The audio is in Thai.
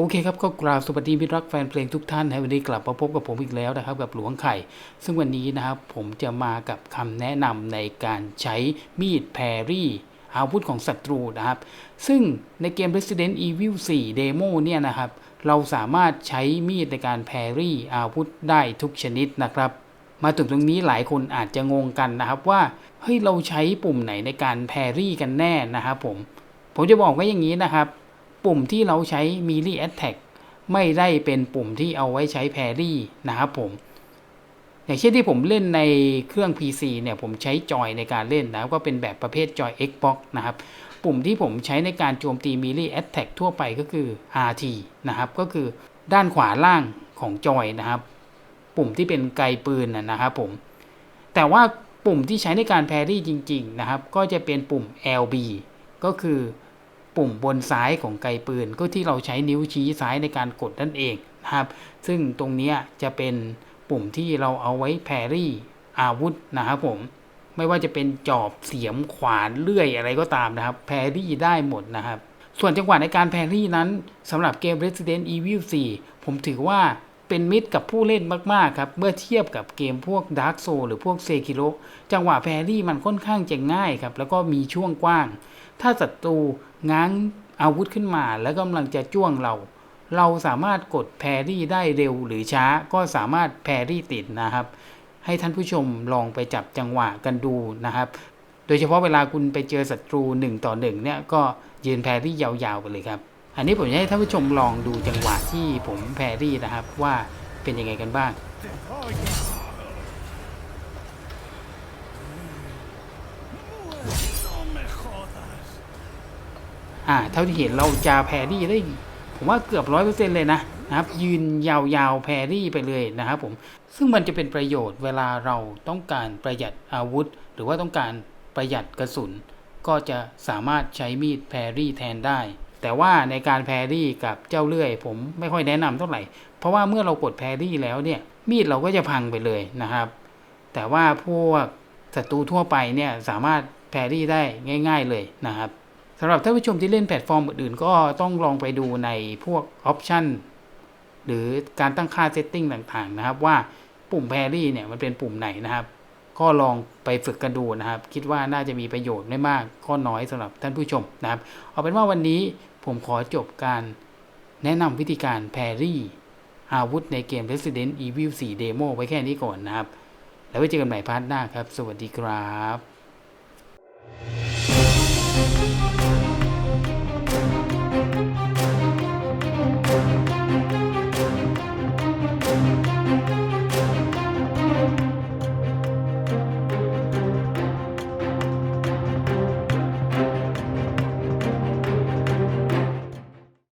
โอเคครับก็กราบสวัสดีมิตรรักแฟนเพลงทุกท่านนะวันนี้กลับมาพบกับผมอีกแล้วนะครับ กับหลวงไข่ ซึ่งวันนี้นะครับผมจะมากับคำแนะนำในการใช้มีดแพรรี่อาวุธของศัตรูนะครับ ซึ่งในเกม Resident Evil 4 Demo เนี่ยนะครับ เราสามารถใช้มีดในการแพรรี่อาวุธได้ทุกชนิดนะครับ มาถึงตรงนี้หลายคนอาจจะงงกันนะครับว่าเฮ้ยเราใช้ปุ่มไหนในการแพรรี่กันแน่นะครับผมผมจะบอกไว้อย่างนี้นะครับ ปุ่มที่เราใช้ melee attack ไม่ได้เป็นปุ่มที่เอาไว้ใช้แพรรี่นะครับผม อย่างเช่นที่ผมเล่นในเครื่อง PC เนี่ยผมใช้จอยในการเล่นนะก็เป็นแบบประเภทจอย Xbox นะครับ ปุ่มที่ผมใช้ในการโจมตี melee attack ทั่วไปก็คือ RT นะครับก็คือด้านขวาล่างของจอยนะครับ ปุ่มที่เป็นไกลปืนนะนะครับผม แต่ว่าปุ่มที่ใช้ในการแพรรี่จริง ๆ นะครับ ก็จะเป็นปุ่ม LB ก็คือ ปุ่มบนซ้ายของไกลปืน ก็ที่เราใช้นิ้วชี้ซ้ายในการกดนั่นเองนะครับ ซึ่งตรงนี้จะเป็นปุ่มที่เราเอาไว้แพรี่อาวุธนะครับผมไม่ว่าจะเป็นจอบเสียมขวานเลื่อยอะไรก็ตามนะครับ แพรี่ได้หมดนะครับ ส่วนจังหวะในการแพรรี่นั้นสำหรับเกม Resident Evil 4 ผมถือว่า เป็นมิตรกับผู้เล่นมากๆครับ เมื่อเทียบกับเกมพวก Dark Soul หรือพวก Sekiro จังหวะแพรี่มันค่อนข้างจะง่ายครับ แล้วก็มีช่วงกว้าง ถ้าศัตรูง้างอาวุธขึ้นมา แล้วกำลังจะจ้วงเรา เราสามารถกดแพรี่ได้เร็วหรือช้าก็สามารถแพรี่ติดนะครับ ให้ท่านผู้ชมลองไปจับจังหวะกันดูนะครับ โดยเฉพาะเวลาคุณไปเจอศัตรู1ต่อ1เนี่ยก็ยืนแพรรี่ยาวๆไปเลยครับ อันนี้ผมจะให้ท่านผู้ชมลองดูจังหวะที่ผมแพรรี่นะครับว่าเป็นยังไงกันบ้าง อ่าเท่าที่เห็นเราจะแพรรี่ได้ ผมว่าเกือบร้อยเปอร์เซ็นต์เลยนะนะครับ ยืนยาวๆแพรรี่ไปเลยนะครับผมซึ่งมันจะเป็นประโยชน์เวลาเราต้องการประหยัดอาวุธ หรือว่าต้องการประหยัดกระสุน ก็จะสามารถใช้มีดแพรรี่แทนได้ แต่ว่าในการแพรรี่กับเจ้าเลื่อย ผมไม่ค่อยแนะนำเท่าไหร่ เพราะว่าเมื่อเรากดแพรรี่แล้วเนี่ย มีดเราก็จะพังไปเลยนะครับ แต่ว่าพวกศัตรูทั่วไปเนี่ยสามารถแพรรี่ได้ง่าย ๆเลยนะครับสำหรับท่านผู้ชมที่เล่นแพลตฟอร์มอื่นๆ ก็ต้องลองไปดูในพวกออปชันหรือการตั้งค่าเซตติ้งต่างๆนะครับ ว่าปุ่มแพรรี่เนี่ยมันเป็นปุ่มไหนนะครับ ก็ลองไปฝึกกันดูนะครับ คิดว่าน่าจะมีประโยชน์ไม่มากก็น้อยสำหรับท่านผู้ชมนะครับ เอาเป็นว่าวันนี้ ผมขอจบการแนะนำวิธีการแพรี่อาวุธในเกม Resident Evil 4 Demo ไว้แค่นี้ก่อนนะครับ แล้วไว้เจอกันใหม่พาร์ทหน้าครับ สวัสดีครับ